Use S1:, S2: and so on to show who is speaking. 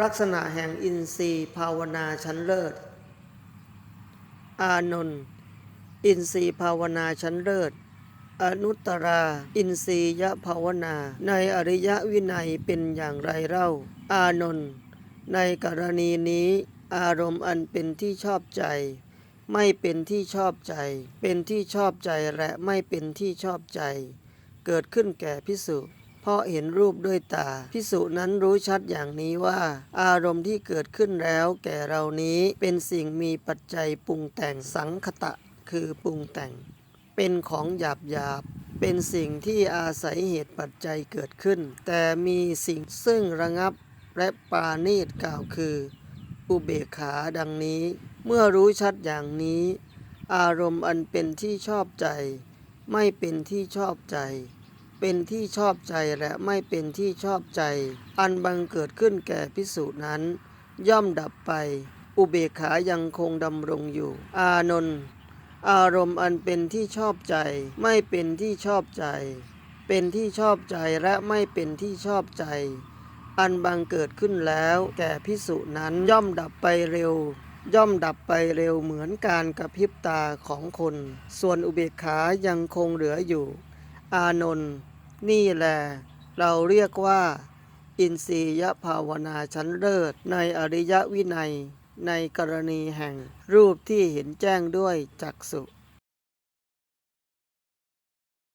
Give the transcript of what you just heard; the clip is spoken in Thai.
S1: ลักษณะแห่งอินทรีย์ภาวนาชั้นเลิศ อานนท์อินทรีย์ภาวนาชั้นเลิศ อนุตตรา อินทรียภาวนา ในอริยวินัยเป็นอย่างไรเล่า อานนท์ในกรณีนี้ อารมณ์อันเป็นที่ชอบใจ ไม่เป็นที่ชอบใจ เป็นที่ชอบใจและไม่เป็นที่ชอบใจ เกิดขึ้นแก่พิสุ เพราะเห็นรูปด้วยตา พิสุนั้นรู้ชัดอย่างนี้ว่า อารมณ์ที่เกิดขึ้นแล้วแก่เรานี้เป็นสิ่งมีปัจจัยปรุงแต่งสังคตะ คือปรุงแต่ง เป็นของหยาบหยาบเป็นสิ่งที่อาศัยเหตุปัจจัยเกิดขึ้น แต่มีสิ่งซึ่งระงับและปราณีตกล่าวคือ อุเบกขาดังนี้ เมื่อรู้ชัดอย่างนี้ อารมณ์อันเป็นที่ชอบใจ ไม่เป็นที่ชอบใจ เป็นที่ชอบใจและไม่เป็นที่ชอบใจ อันบังเกิดขึ้นแก่พิสูจนั้น ย่อมดับไป อุเบกขายังคงดำรงอยู่ อานนท์อารมณ์อันเป็นที่ชอบใจ ไม่เป็นที่ชอบใจ เป็นที่ชอบใจและไม่เป็นที่ชอบใจ อันบังเกิดขึ้นแล้วแก่พิสุนั้นย่อมดับไปเร็ว ย่อมดับไปเร็วเหมือนการกระพริบตาของคน ส่วนอุเบกขายังคงเหลืออยู่ อานนท์ นี่แหละเราเรียกว่า อินทรียภาวนาชั้นเลิศในอริยวินัย ในกรณีแห่งรูปที่เห็นแจ้งด้วยจักสุ